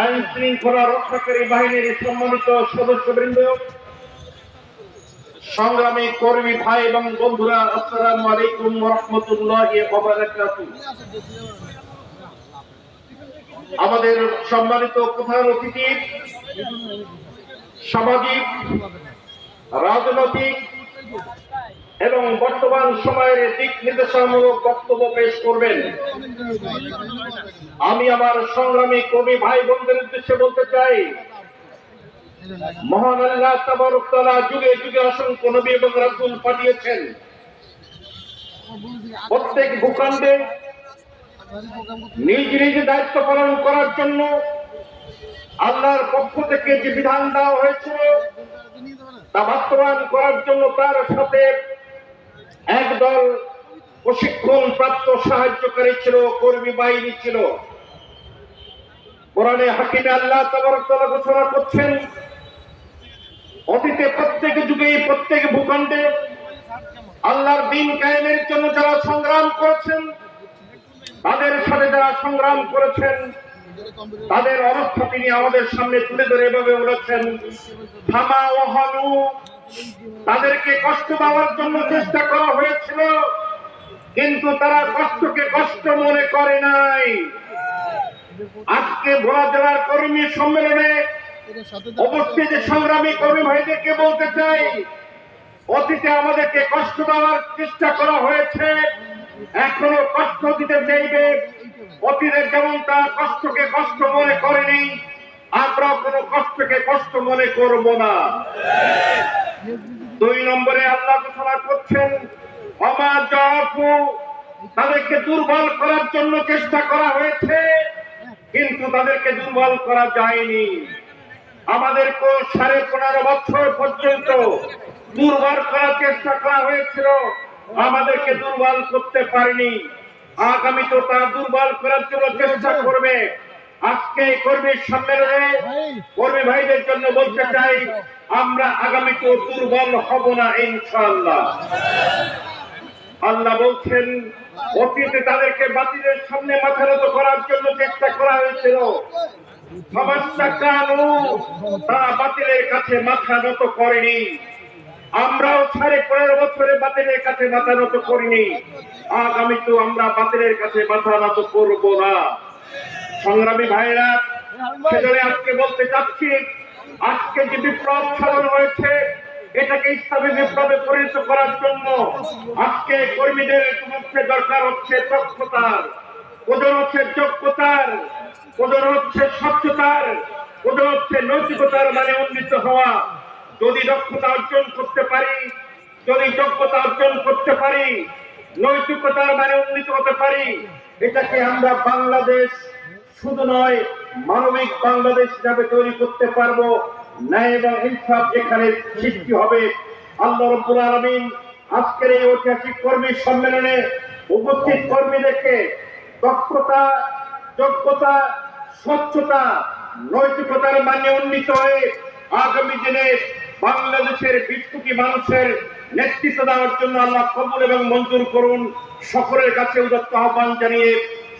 আইন শৃঙ্খলা রক্ষাকারী বাহিনীর সম্মানিত সদস্যবৃন্দ, সংগ্রামী কর্মী ভাই এবং বন্ধুরা আলাইকুম রহমতুল্লাহ আমাদের সম্মানিত প্রধান অতিথি, সামাজিক, রাজনৈতিক এবং বর্তমান সময়ের দিক নির্দেশনামূলক বক্তব্য পেশ করবেন। আমি আমার সংগ্রামী কবি ভাই বোনদের উদ্দেশ্যে বলতে চাই, মহান আল্লাহ যুগে যুগে অসংখ্য নবী এবং রাসূল পাঠিয়েছেন। প্রত্যেক ভূখণ্ডে নিজ নিজ দায়িত্ব পালন করার জন্য আল্লাহর পক্ষ থেকে যে বিধান দেওয়া হয়েছিল তা বাস্তবায়ন করার জন্য তার সাথে একদল প্রশিক্ষণ প্রাপ্ত সাহায্যকারী ছিল, কর্মী বাহিনী ছিল। কোরআনে হাকিমে আল্লাহ ঘোষণা করছেন, অতীতে প্রত্যেক যুগে, প্রত্যেক ভূখণ্ডে আল্লাহর দিন কায়েমের জন্য যারা সংগ্রাম করেছেন, তাদের সাথে যারা সংগ্রাম করেছেন, তাদের অবস্থা তিনি আমাদের সামনে তুলে ধরে এভাবে বলেছেন থামা ওহানু তাদেরকে কষ্ট দেওয়ার জন্য চেষ্টা করা হয়েছিল। কিন্তু তারা কষ্টকে কষ্ট মনে করে নাই। আজকে ভোলা জেলার কর্মী সম্মেলনে অবশ্যই যে সংগ্রামী কর্মী ভাইদেরকে বলতে চাই, অতীতে আমাদেরকে কষ্ট দেওয়ার চেষ্টা করা হয়েছে, এখনও কষ্ট দিতে চাইবে। অতীতে যেমন তার কষ্টকে কষ্ট মনে করেনি আমরা কোনো কষ্টকে কষ্ট মনে করব না। দুই নম্বরে আল্লাহ ঘোষণা করছেন তাদেরকে দুর্বল করার জন্য চেষ্টা করা হয়েছে, কিন্তু তাদেরকে দুর্বল করা যায়নি। আমাদেরকে সাড়ে পনেরো বছর পর্যন্ত দুর্বল করার চেষ্টা করা হয়েছিল, আমাদেরকে দুর্বল করতে পারেনি। আগামী তো তা দুর্বল করার জন্য চেষ্টা করবে। আজকে কর্মী সম্মেলনে কর্মী ভাইদের জন্য বলতে চাই, আমরা আগামী তো দুর্বল হব না, ইনশাআল্লাহ। আল্লাহ বলছেন অতীতে তাদেরকে বাতিলের সামনে মাথা নত করার জন্য চেষ্টা করা হয়েছিল। সমস্যা কানু, তারা বাতিলের কাছে মাথা নত করেনি। আমরাও সাড়ে পনেরো বছরে বাতিলের কাছে মাথা নত করিনি। আগামী তো আমরা বাতিলের কাছে মাথা নত করব না। সংগ্রামী ভাইরা সেজন্য আজকে বলতে চাচ্ছি, আজকে যে বিপ্লব চালানো হয়েছে এটাকে ইসলামী বিপ্লবে পরিণত করার জন্য আজকে কর্মীদের মধ্যে দরকার হচ্ছে দক্ষতার, ওজন হচ্ছে যোগ্যতার, ওজন হচ্ছে স্বচ্ছতার, ওজন হচ্ছে নৈতিকতার মানে উন্নীত হওয়া। যদি দক্ষতা অর্জন করতে পারি, যদি যোগ্যতা অর্জন করতে পারি, নৈতিকতার মানে উন্নীত হতে পারি, এটাকে আমরা বাংলাদেশ শুধু নয়, মানবিক বাংলাদেশ হিসাবে তৈরি করতে পারব। ন্যায় এবং ইনসাফ যেখানে সৃষ্টি হবে, আল্লাহ রব্বুল আলামিন আজকের এই ঐতিহাসিক কর্মী সম্মেলনে উপস্থিত কর্মীদেরকে দক্ষতা, যোগ্যতা, স্বচ্ছতা, নৈতিকতার মানে উন্নীত হয়ে আগামী দিনে বাংলাদেশের বিশ মানুষের নেতৃত্ব দেওয়ার জন্য আল্লাহ কবুল এবং মঞ্জুর করুন। সকলের কাছে উদত্ত আহ্বান জানিয়ে,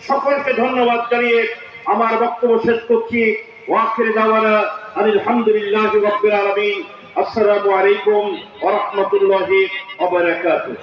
সকলকে ধন্যবাদ জানিয়ে আমার বক্তব্য শেষ করছি। ওয়াখির দাওয়ানা। আলহামদুলিল্লাহ রব্বিল আলামিন। আসসালামু আলাইকুম ওয়া রাহমাতুল্লাহি ওয়া বারাকাতুহু।